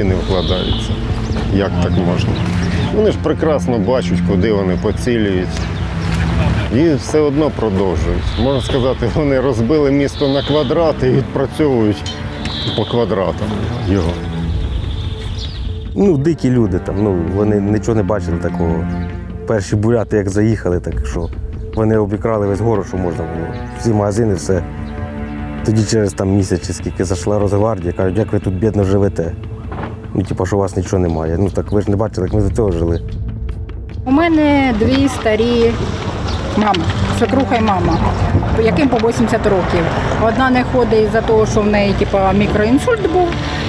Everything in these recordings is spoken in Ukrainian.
голові не вкладається. Як так можна? Вони ж прекрасно бачать, куди вони поцілюють. І все одно продовжують. Можна сказати, вони розбили місто на квадрати і відпрацьовують по квадратам його. Ну, дикі люди там, ну, вони нічого не бачили такого. Перші буряти, як заїхали, так що вони обікрали весь город, що можна було. Всі магазини, все. Тоді через там місяць чи скільки зайшла Росгвардія, кажуть, як ви тут бідно живете. Ну, типу, що у вас нічого немає. Ну так ви ж не бачили, як ми до цього жили. У мене дві старі мами, свекруха і мама, яким по 80 років. Одна не ходить із-за того, що в неї типу, мікроінсульт був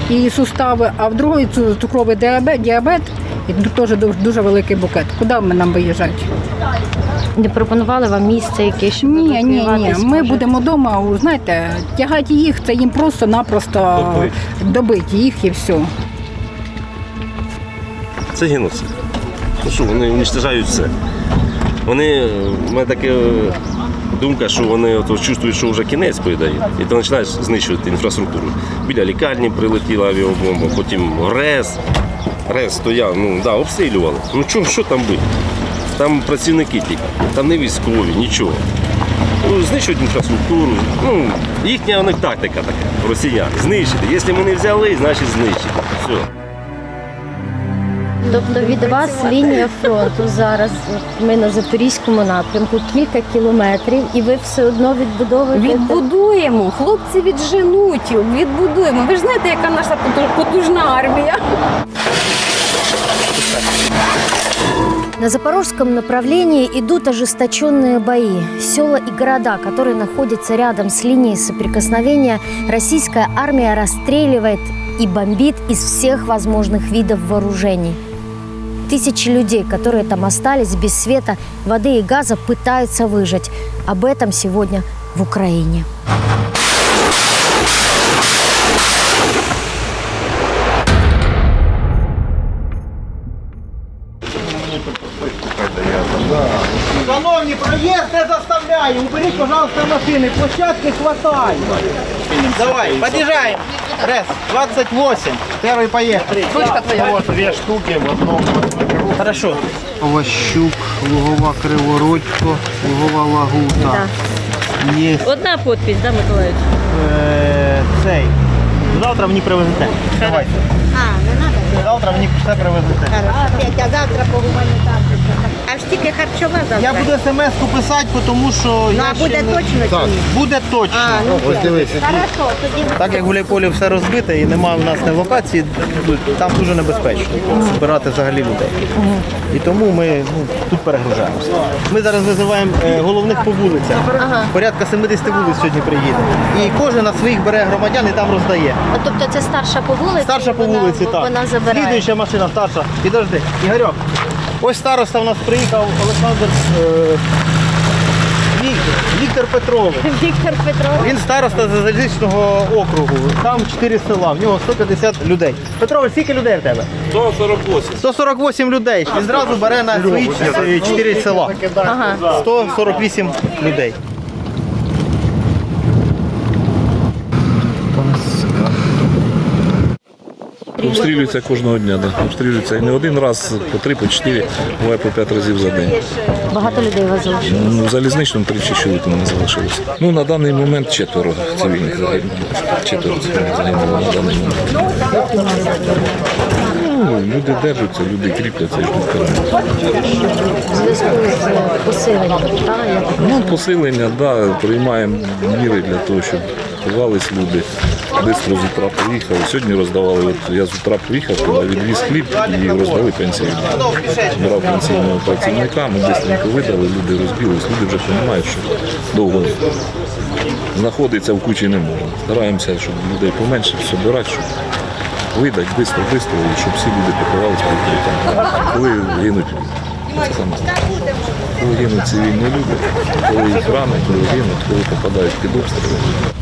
і сустави, а в другої цу- цукровий діабет, діабет і теж дуже, дуже великий букет. Куди ми нам виїжджати? Не пропонували вам місце якесь, щоб Ні, ні, ні. Ми може? будемо вдома, знаєте, тягати їх, це їм просто-напросто добити їх і все. Це геноцид. Ну що, вони уничтожають все. Вони, в мене така думка, що вони от чувствують, що вже кінець поїдає. І ти починаєш знищувати інфраструктуру. Біля лікарні прилетіла авіабомба, потім РЕС. РЕС стояв, ну да, обстрілювали. Ну що, що там бити? Там працівники тільки, там не військові, нічого. Ну, знищують інфраструктуру. Ну, їхня у них тактика така, росіян. Знищити. Якщо ми не взяли, значить знищити. Все. Тобто від вас лінія фронту зараз, от ми на Запорізькому напрямку, кілька кілометрів, і ви все одно відбудовуєте. Відбудуємо, хлопці відженуть, відбудуємо. Ви ж знаєте, яка наша поту- потужна армія. На запорожском направлении идут ожесточенные бои. Села и города, которые находятся рядом с линией соприкосновения, российская армия расстреливает и бомбит из всех возможных видов вооружений. Тысячи людей, которые там остались без света, воды и газа, пытаются выжить. Об этом сегодня в Украине. Шановні, проїзд не заставляю. Уберіть, пожалуйста, машини. Площадки хватає. Давай, подъезжаем. Рес, 28. Первый поехали. Ручка твоя. Вот дві штуки в одному. Хорошо. Овощук, лугова кривородько, лугова лагута. Є Одна подпись, да, Миколаївич? е, цей. Завтра мені привезете. Давайте. А, не треба. Завтра мені все привезете. Петя, завтра по гуманітарку. А ж тільки харчова завтра. Я буду смс-ку писати, тому що Ну, я а буде ще не- точно чи ні? Буде точно. А, ну Ось дивись, Хорошо, тоді Так як в Гуляйполі все розбите і немає в нас ні локації, там дуже небезпечно збирати взагалі людей. І тому ми ну, тут перегружаємося. Ми зараз визиваємо е, головних по вулицях. Порядка 70 вулиць сьогодні приїде. І кожен на своїх бере громадян і там роздає. Тобто це старша по вулиці? Старша по вона- вулиці, так. Вона забирає. Слідуюча машина старша. Підожди, Ігорьок. Ось староста в нас приїхав Олександр е, Віктор, Віктор Петрович. Віктор Петрович. Він староста з залізничного округу. Там 4 села, в нього 150 людей. Петрович, скільки людей в тебе? 148. 148 людей. Він зразу бере на свої 4 села. Ага. 148 людей. Обстрілюються кожного дня, да. обстрілюються. І не один раз, по три, по чотири, буває по п'ять разів за день. Багато людей у вас залишилось. Ну, в залізничному три чоловік у мене залишилося. Ну, на даний момент четверо цивільних загинуло. Четверо цивільних загинуло на даний момент. Ну, люди держаться, люди кріпляться і. В зв'язку з посиленням, так? я так Ну, посилення, да, приймаємо міри для того, щоб ховались люди. Бистро з утра поїхали. Сьогодні роздавали, от я з утра поїхав, коли відвіз хліб і роздали пенсії. Збирав пенсійного працівника, ми бистренько видали, люди розбілись, люди вже розуміють, що довго знаходиться в кучі не можна. Стараємося, щоб людей поменше собирати, щоб видати швидко, швидко, щоб всі люди поховалися під. Коли гинуть. Коли гинуть цивільні люди, коли їх ранять, коли гинуть, коли попадають під обстріли.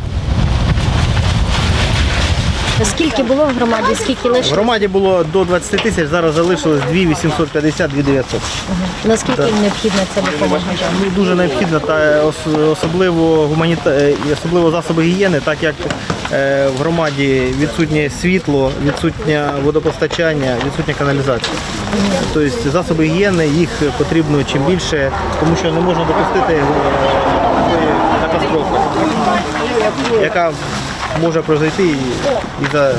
Скільки було в громаді, скільки В лише? громаді було до 20 тисяч, зараз залишилось 2 850, 2 900. Наскільки їм необхідна ця допомога? Ну, дуже необхідно, та ос- особливо гуманіта... е, і особливо засоби гігієни, так як Е, В громаді відсутнє світло, відсутнє водопостачання, відсутня каналізація. Тобто засоби гігієни їх потрібно чим більше, тому що не можна допустити е, такої катастрофи, яка може произойти і за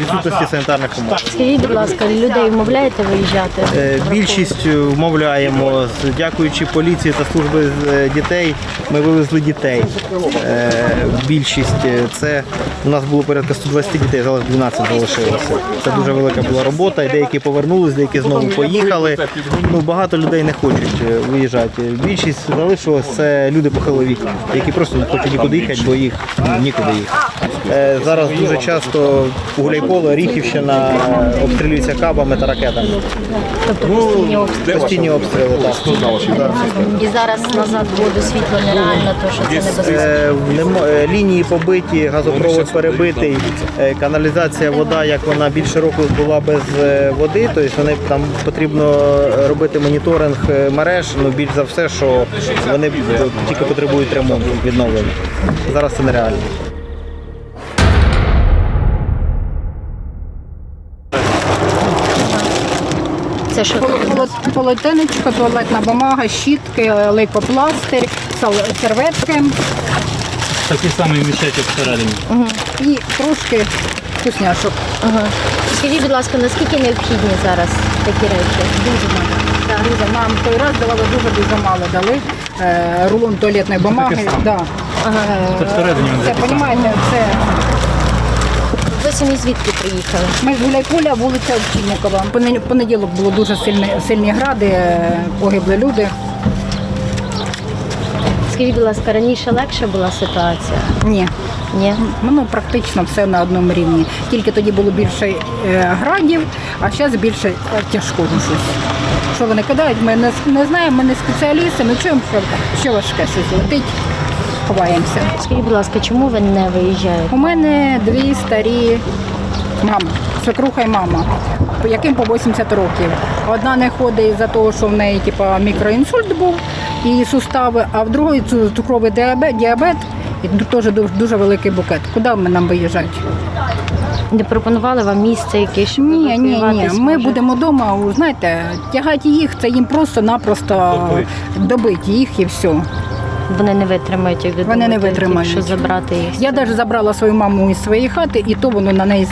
відсутності санітарних умов. Скажіть, будь ласка, людей вмовляєте виїжджати? Е, Більшість е, вмовляємо, дякуючи поліції та служби е, дітей, ми вивезли дітей. Більшість це у нас було порядка 120 дітей, зараз 12 залишилося. Це дуже велика була робота. І деякі повернулись, деякі знову поїхали. Ну багато людей не хочуть виїжджати. Більшість залишилось це люди похилого віку, які просто не хочуть нікуди їхати, бо їх нікуди їхати. Зараз дуже часто Гуляйполе, Ріхівщина обстрілюється кабами та ракетами. Тобто Ну, постійні обстріли. Постійні обстріли, так. І зараз назад воду, світло нереально, то що це небезпечно. Е, немо- е, Лінії побиті, газопровод перебитий, е, каналізація, вода, як вона більше року була без е, води, тобто вони там потрібно робити моніторинг е, мереж. Ну більш за все, що вони тільки потребують ремонту, відновлення. Зараз це нереально. Це що? Поло- Полотенечко, туалетна бумага, щітки, лейкопластир, сал- серветки Такі самі мішечок всередині. і трошки вкусняшок. Ага. Скажіть, будь ласка, наскільки необхідні зараз такі речі? Дуже мало. Дуже. Нам той раз давали дуже дуже мало дали. Е, рулон туалетної бумаги. Да. Е, Це всередині Це, понімаєте, це Ви самі звідки приїхали? ми з Гуляйполя, вулиця Овчинникова. Понеділ- Понеділок було дуже сильні, сильні гради, е, погибли люди. Скажіть, будь ласка, раніше легша була ситуація? Ні. Ні? Ну, практично все на одному рівні. Тільки тоді було більше е, градів, а зараз більше е, тяжкого щось. Що вони кидають, ми не, не знаємо, ми не спеціалісти, ми чуємо, що, що важке щось летить, ховаємося. Скажіть, будь ласка, чому ви не виїжджаєте? У мене дві старі мами, свекруха і мама, яким по 80 років. Одна не ходить за того, що в неї типа, мікроінсульт був і сустави, а в другої цу- цукровий діабет, діабет і теж дуже, дуже великий букет. Куди ми нам виїжджати? Не пропонували вам місце якесь, Ні, ні, ні. Ми може? будемо вдома, знаєте, тягати їх, це їм просто-напросто добити їх і все. Вони не витримають, як Вони не витримають. Якщо забрати їх. Я навіть забрала свою маму із своєї хати, і то воно на неї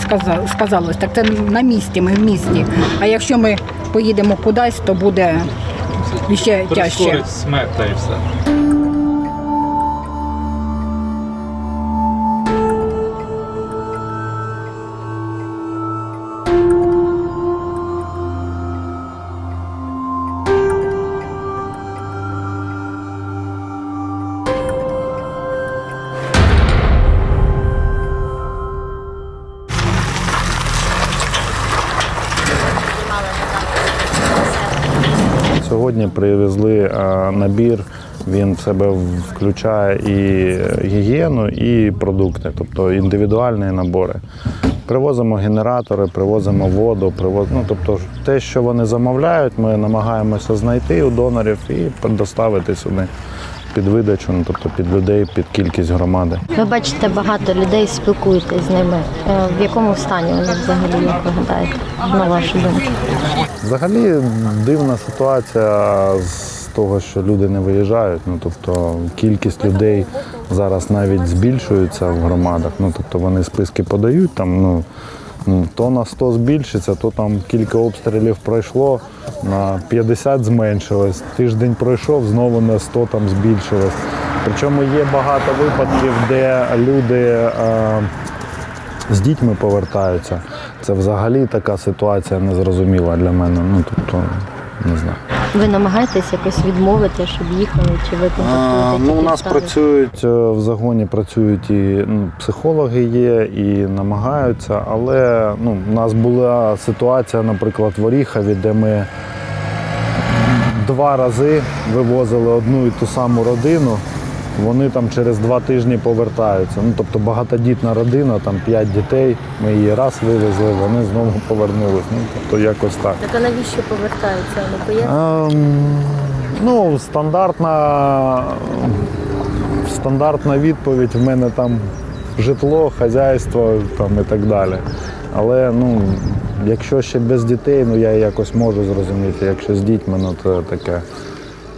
сказалось. Так це на місці, ми в місті. А якщо ми поїдемо кудись, то буде ще тяжче. Прискорить смерть та і все. Привезли е, набір. Він в себе включає і гігієну, і продукти, тобто індивідуальні набори. Привозимо генератори, привозимо воду, привоз... ну, тобто те, що вони замовляють, ми намагаємося знайти у донорів і доставити сюди під видачу, ну, тобто під людей, під кількість громади. Ви бачите багато людей, спілкуєтесь з ними. Е, В якому стані вони взагалі, як ви гадаєте, на вашу думку? Взагалі дивна ситуація з того, що люди не виїжджають. Ну тобто кількість людей зараз навіть збільшується в громадах. Ну тобто вони списки подають там. Ну, то на 100 збільшиться, то там кілька обстрілів пройшло, на 50 зменшилось. Тиждень пройшов, знову на 100 там збільшилось. Причому є багато випадків, де люди. Е, з дітьми повертаються. Це взагалі така ситуація незрозуміла для мене. Ну тобто, не знаю. Ви намагаєтесь якось відмовити, щоб їхали, чи ви контактуєте? ну, у нас працюють е, в загоні працюють і ну, психологи є, і намагаються, але ну, у нас була ситуація, наприклад, в Оріхові, де ми два рази вивозили одну і ту саму родину. Вони там через два тижні повертаються. Ну, тобто багатодітна родина, там п'ять дітей. Ми її раз вивезли, вони знову повернулись. Ну, тобто якось так. Так а навіщо повертаються? Пояснюєте? Ем, ну, стандартна, стандартна відповідь в мене там житло, хазяйство там, і так далі. Але ну, якщо ще без дітей, ну я якось можу зрозуміти. Якщо з дітьми, ну то таке.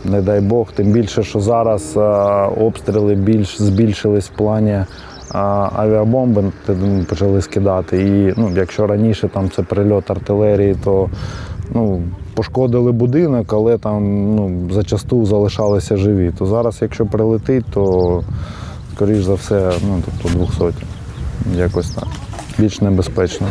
Не дай Бог, тим більше, що зараз а, обстріли більш збільшились в плані а, авіабомби почали скидати. І ну, якщо раніше там це прильот артилерії, то ну, пошкодили будинок, але там ну, зачасту залишалися живі. То зараз, якщо прилетить, то скоріш за все, ну тобто 200. Якось так. Більш небезпечно.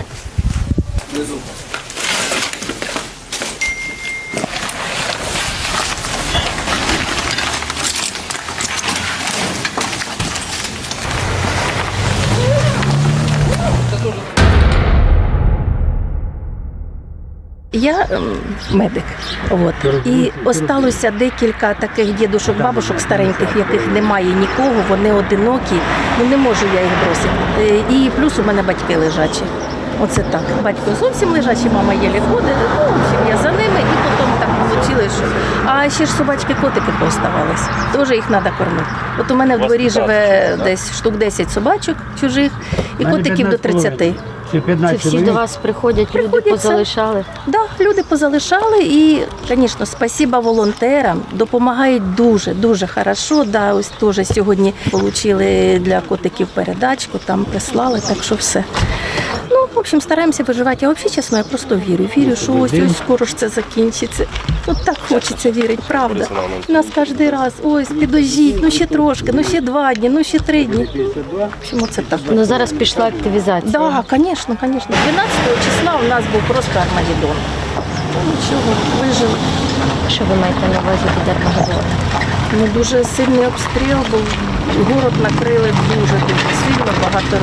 Я ем, медик. От. І осталося декілька таких дідушок, бабушок стареньких, яких немає нікого, вони одинокі. Ну не можу я їх бросити. Е, І плюс у мене батьки лежачі. Оце так. Батько зовсім лежачий, мама єлі ходить. Ну, в общем, я за ними і так що. А ще ж собачки котики пооставались. Теж їх треба кормити. От у мене в дворі живе десь штук 10 собачок чужих і котиків до 30. Це всі до вас приходять, люди позалишали. Да, люди позалишали і, звісно, спасіба волонтерам. Допомагають дуже, дуже хорошо. Да, ось теж сьогодні отримали для котиків передачку, там прислали, так що все. Ну, в общем, стараємося виживати. Я взагалі, чесно, я просто вірю. Вірю, що ось ось скоро ж це закінчиться. Ну так хочеться вірити, правда. Нас кожен раз, ось, підожіть, ну ще трошки, ну ще два дні, ну ще три дні. В общем, оце так. Ну зараз пішла активізація. Да, звісно, звісно. 12 числа у нас був просто Армагеддон. Ну, Нічого, вижили. Що ви маєте на увазі під Армагеддон? Ну, дуже сильний обстріл був. Город накрили дуже дуже сильно, багато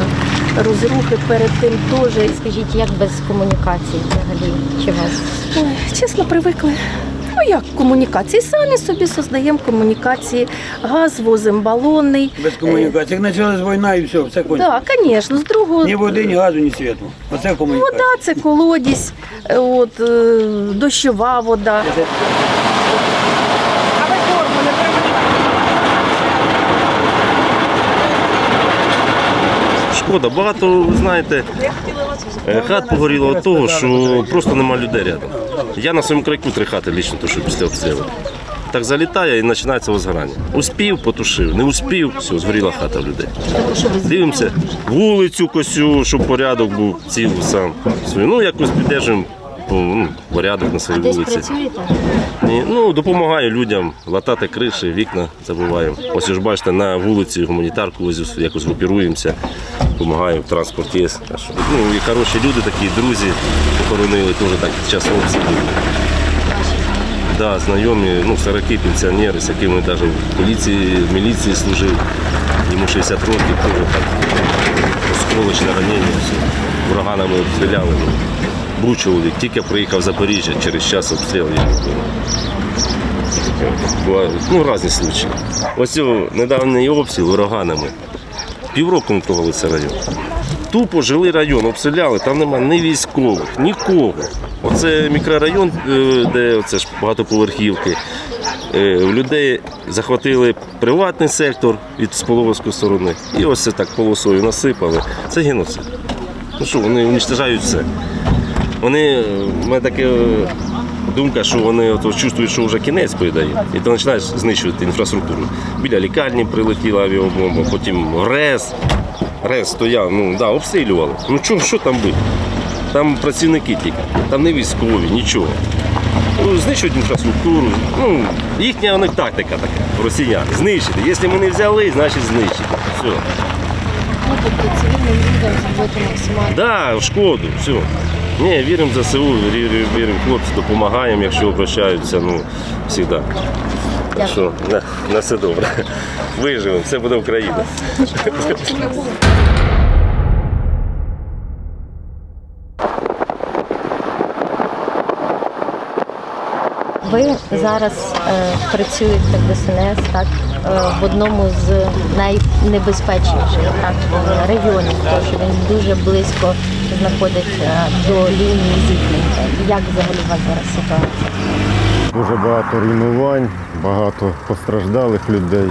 розрухи перед тим теж. Скажіть, як без комунікації взагалі? Чи вас? Ой, чесно, привикли. Ну як комунікації? Самі собі создаємо комунікації, газ возимо балонний. Без комунікації. Як почалась війна і все, все кончилось. Так, звісно, з другого Ні води, ні газу, ні світу. Оце комунікація. вода це колодязь, е, от, е, дощова вода. Шкода, багато, ви знаєте, хат погоріло від того, що просто нема людей рядом. Я на своєму крайку три хати лічно тушу після обстрілу. Так залітає і починається возгорання. Успів, потушив, не успів, все, згоріла хата в людей. Дивимося, вулицю косю, щоб порядок був ціл сам. свій. Ну, якось піддержуємо ну, порядок на своїй вулиці. Ні, ну, допомагаю людям латати криші, вікна забуваємо. Ось ж бачите, на вулиці гуманітарку якось групіруємося, допомагаємо, транспорт є. Ну, і хороші люди такі, друзі охоронили теж так під час обстрілів. Да, знайомі, ну, 40 пенсіонери, з якими навіть в поліції, в міліції служив. Йому 60 років, теж так осколочне ранення, все. ураганами обстріляли. Був чоловік, тільки приїхав в Запоріжжя, через час обстріл я Ну, різні случаї. Ось недавній обстріл ураганами. Півроку не трогали цей район. Тупо жилий район, обстріляли, там нема ні військових, нікого. Оце мікрорайон, е, де оце ж багатоповерхівки. Е, У людей захватили приватний сектор від Споловської сторони. І ось це так полосою насипали. Це геноцид. Ну що, вони уничтожають все. Вони, е, в мене таке е, думка, що вони от, чувствують, що вже кінець поїдає. І ти починаєш знищувати інфраструктуру. Біля лікарні прилетіла авіабомба, потім РЕС. РЕС стояв, ну да, обстрілювали. Ну що, що там було? Там працівники тільки, там не військові, нічого. Ну, знищують інфраструктуру. Ну, їхня у них тактика така, росіян. Знищити. Якщо ми не взяли, значить знищити. Все. Ну, тобто цивільним людям зробити максимально. Да, шкоду, все. Ні, віримо в ЗСУ, віримо, хлопці, допомагаємо, якщо обращаються, ну, завжди. Так що, на, на все добре. Виживемо, все буде Україна. Ви зараз е, працюєте в ДСНС, так е, в одному з найнебезпечніших так, районів, тому що він дуже близько знаходиться до лінії зіткнення. Як взагалі у вас зараз ситуація? Дуже багато руйнувань, багато постраждалих людей.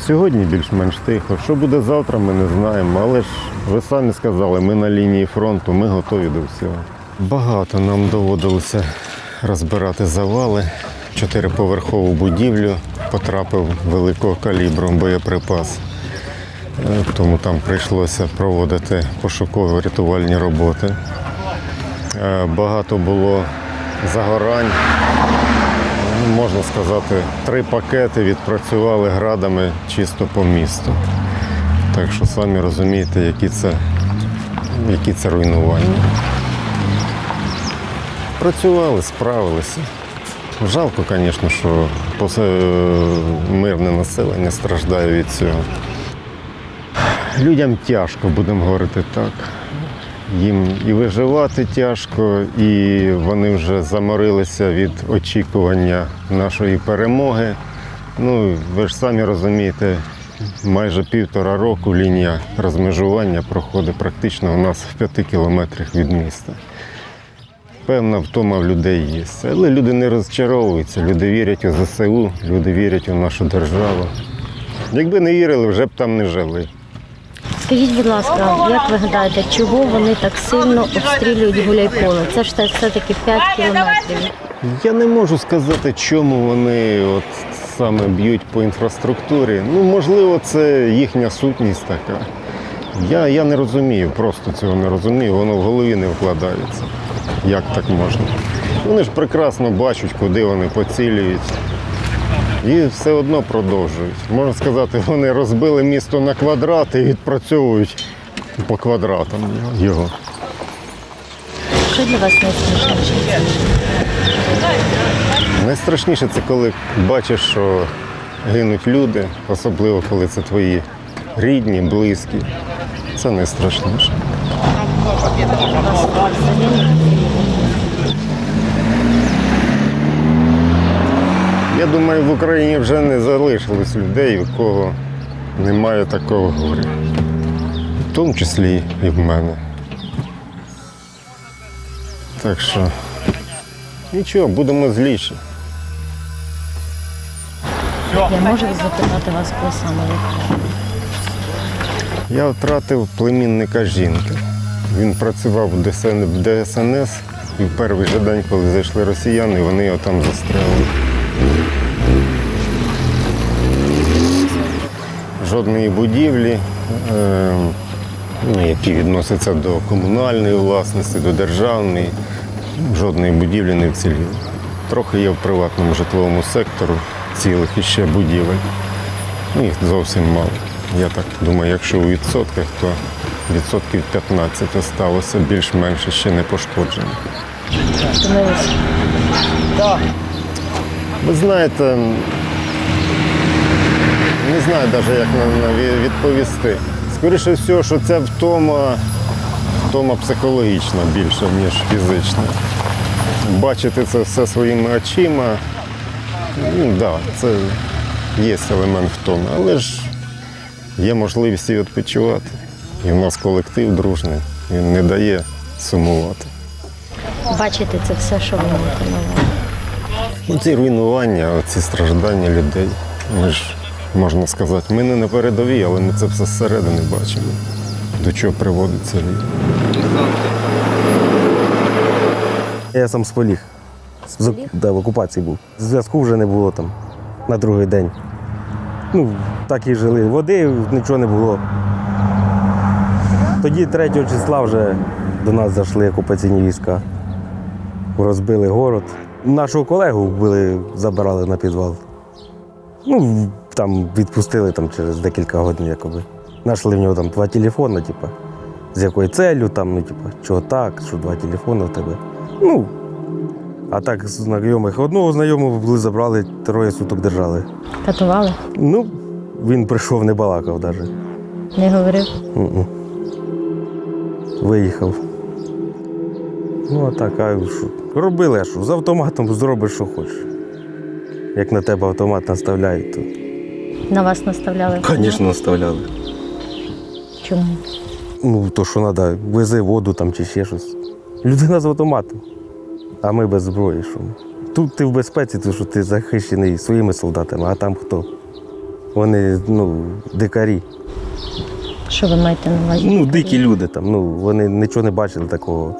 Сьогодні більш-менш тихо. Що буде завтра, ми не знаємо. Але ж ви самі сказали, ми на лінії фронту, ми готові до всього. Багато нам доводилося розбирати завали. Чотириповерхову будівлю потрапив великого калібру боєприпас. Тому там прийшлося проводити пошукові рятувальні роботи. Е, Багато було загорань. Ну, Можна сказати, три пакети відпрацювали градами чисто по місту. Так що самі розумієте, які це, які це руйнування. Працювали, справилися. Жалко, звісно, що мирне населення страждає від цього. Людям тяжко, будемо говорити так. Їм і виживати тяжко, і вони вже заморилися від очікування нашої перемоги. Ну, ви ж самі розумієте, майже півтора року лінія розмежування проходить практично у нас в п'яти кілометрах від міста. Певна втома в людей є. Але люди не розчаровуються, люди вірять у ЗСУ, люди вірять у нашу державу. Якби не вірили, вже б там не жили. Скажіть, будь ласка, як ви гадаєте, чого вони так сильно обстрілюють гуляйполе? Це ж так все-таки 5 кілометрів. Я не можу сказати, чому вони от саме б'ють по інфраструктурі. Ну, можливо, це їхня сутність така. Я, я не розумію, просто цього не розумію, воно в голові не вкладається. Як так можна? Вони ж прекрасно бачать, куди вони поцілюють. І все одно продовжують. Можна сказати, вони розбили місто на квадрати і відпрацьовують по квадратам його. Що для вас найсмішніше? Найстрашніше це коли бачиш, що гинуть люди, особливо коли це твої рідні, близькі. Це найстрашніше. Я думаю, в Україні вже не залишилось людей, у кого немає такого горя. В тому числі і в мене. Так що нічого, будемо зліші. Я можу запитати вас про саме? Я втратив племінника жінки. Він працював в ДСНС і в перший же день, коли зайшли росіяни, вони його там застрелили. Жодної будівлі, е, ну, які відносяться до комунальної власності, до державної, жодної будівлі не вціліло. Трохи є в приватному житловому сектору цілих іще будівель. Ну, їх зовсім мало. Я так думаю, якщо у відсотках, то відсотків 15 осталося більш-менш ще не пошкоджено. Ви знаєте, не знаю навіть, як відповісти. Скоріше всього, що це втома, втома психологічна більше, ніж фізична. Бачити це все своїми очима, ну так, да, це є елемент втоми, але ж є можливість і відпочивати. І в нас колектив дружний, він не дає сумувати. Бачите, це все, що ви маєте на увазі. Ну, ці руйнування, ці страждання людей. Ми ж, можна сказати, ми не на передовій, але ми це все зсередини бачимо. До чого приводить ця війна. Я сам з поліг. З, да, в окупації був. Зв'язку вже не було там на другий день. Ну, так і жили. Води нічого не було. Тоді 3 числа вже до нас зайшли окупаційні війська. Розбили город. Нашого колегу вбили, забирали на підвал. Ну, там відпустили там, через декілька годин, якоби. Нашли в нього там два телефони, типу, з якою целью, там, ну, типу, чого так, що два телефони в тебе. Ну, а так знайомих. Одного знайомого були забрали, троє суток держали. Катували? Ну, він прийшов, не балакав навіть. Не говорив? М-м. Виїхав. Ну, а так, а що? Робили, а що? З автоматом зробиш, що хочеш. Як на тебе автомат наставляють, то. На вас наставляли? Звісно, наставляли. Чому? Ну, то що треба, вези воду там чи ще щось. Людина з автоматом, а ми без зброї. Що? Тут ти в безпеці, тому що ти захищений своїми солдатами, а там хто? Вони ну, дикарі. Що ви маєте на увазі? Ну, дикі люди там. Ну, вони нічого не бачили такого.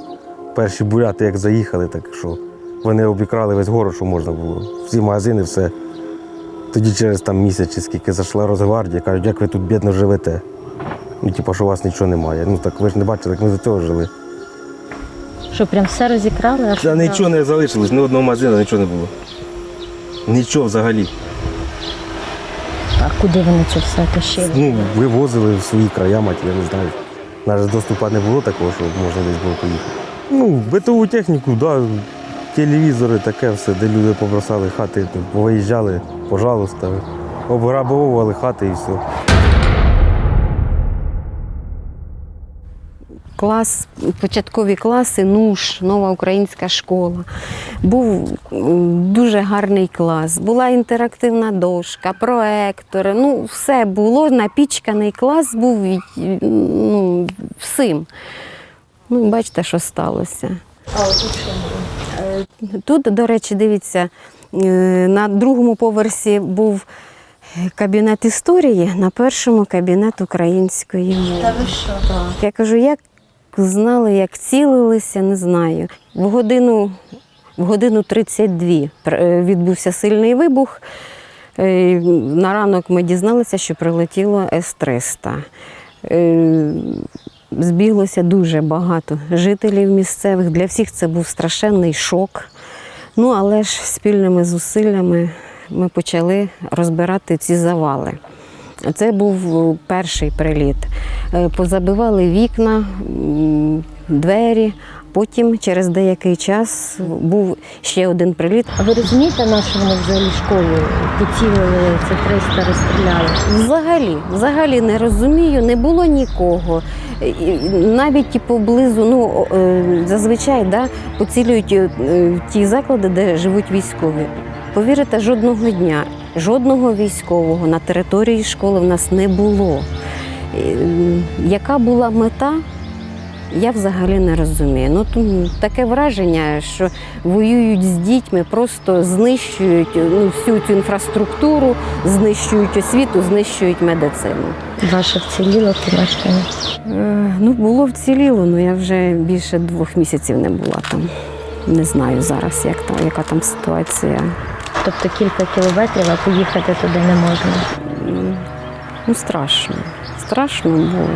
Перші буряти, як заїхали, так що вони обікрали весь город, що можна було. Всі магазини, все. Тоді через там місяць чи скільки зайшла Росгвардія, кажуть, як ви тут бідно живете. Ну, типу, що у вас нічого немає. Ну так ви ж не бачили, як ми до цього жили. Що, прям все розікрали? А що Та нічого не залишилось, ні одного магазину нічого не було. Нічого взагалі. А куди вони це все тащили? Ну, вивозили в свої края, мать, я не знаю. Навіть доступу не було такого, що можна десь було поїхати. Ну, битову техніку, да, телевізори, таке все, де люди побросали хати, ну, виїжджали, пожалуйста, обграбовували хати і все. клас, початкові класи, НУШ, нова українська школа. Був дуже гарний клас, була інтерактивна дошка, проектори. Ну, все було, напічканий клас був ну, всім. Ну, бачите, що сталося. Е, Тут, до речі, дивіться, е, на другому поверсі був кабінет історії, на першому кабінет української мови. Та ви що? Я кажу, як знали, як цілилися, не знаю. В годину, в годину 32 е, відбувся сильний вибух. Е, На ранок ми дізналися, що прилетіло С-300. Збіглося дуже багато жителів місцевих. Для всіх це був страшенний шок. Ну, але ж спільними зусиллями ми почали розбирати ці завали. Це був е, перший приліт. Е, Позабивали вікна, двері. Потім, через деякий час, був ще один приліт. А ви розумієте, на що вони взагалі школу поцілили, це 300 розстріляли? Взагалі, взагалі не розумію, не було нікого. Навіть і поблизу, ну е, зазвичай да, поцілюють е, ті заклади, де живуть військові. Повірите, жодного дня, жодного військового на території школи в нас не було. Е, Яка була мета? Я взагалі не розумію. Ну тому таке враження, що воюють з дітьми, просто знищують ну, всю цю інфраструктуру, знищують освіту, знищують медицину. Ваше вціліло помешкання? Е, ну, було вціліло, але я вже більше двох місяців не була там. Не знаю зараз, як там, яка там ситуація. Тобто кілька кілометрів, а поїхати туди не можна. Ну, страшно. Страшно, бо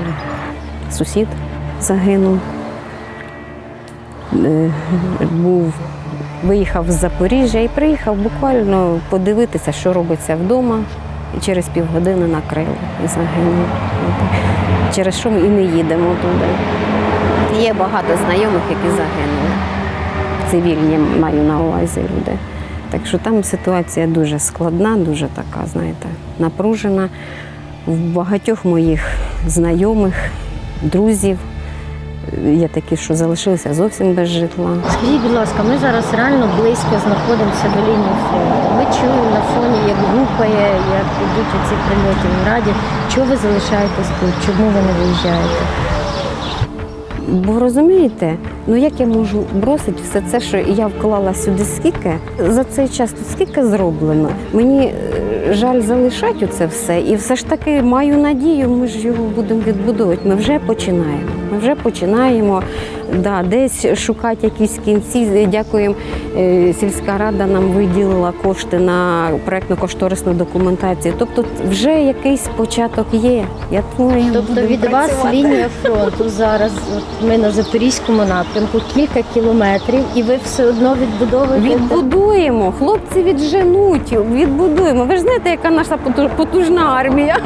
сусід загинув. Е, Був, виїхав з Запоріжжя і приїхав буквально подивитися, що робиться вдома. І через півгодини накрило і загинув. Через що ми і не їдемо туди. Є багато знайомих, які загинули. Цивільні маю на увазі люди. Так що там ситуація дуже складна, дуже така, знаєте, напружена. В багатьох моїх знайомих, друзів є такі, що залишилися зовсім без житла. Скажіть, будь ласка, ми зараз реально близько знаходимося до лінії фронту. Ми чуємо на фоні, як гупає, як йдуть оці прильоти в раді. Чого ви залишаєтесь тут? Чому ви не виїжджаєте? Бо розумієте, ну як я можу бросити все це, що я вклала сюди скільки за цей час тут скільки зроблено. Мені е, жаль залишати це все, і все ж таки маю надію, ми ж його будемо відбудовувати. Ми вже починаємо. Ми вже починаємо да, десь шукати якісь кінці. Дякуємо. е, Сільська рада нам виділила кошти на проєктно-кошторисну документацію. Тобто вже якийсь початок є. Я думаю, Тобто від вас лінія фронту зараз, от ми на Запорізькому напрямку, кілька кілометрів, і ви все одно відбудовуєте. Відбудуємо, хлопці відженуть, відбудуємо. Ви ж знаєте, яка наша поту- потужна армія.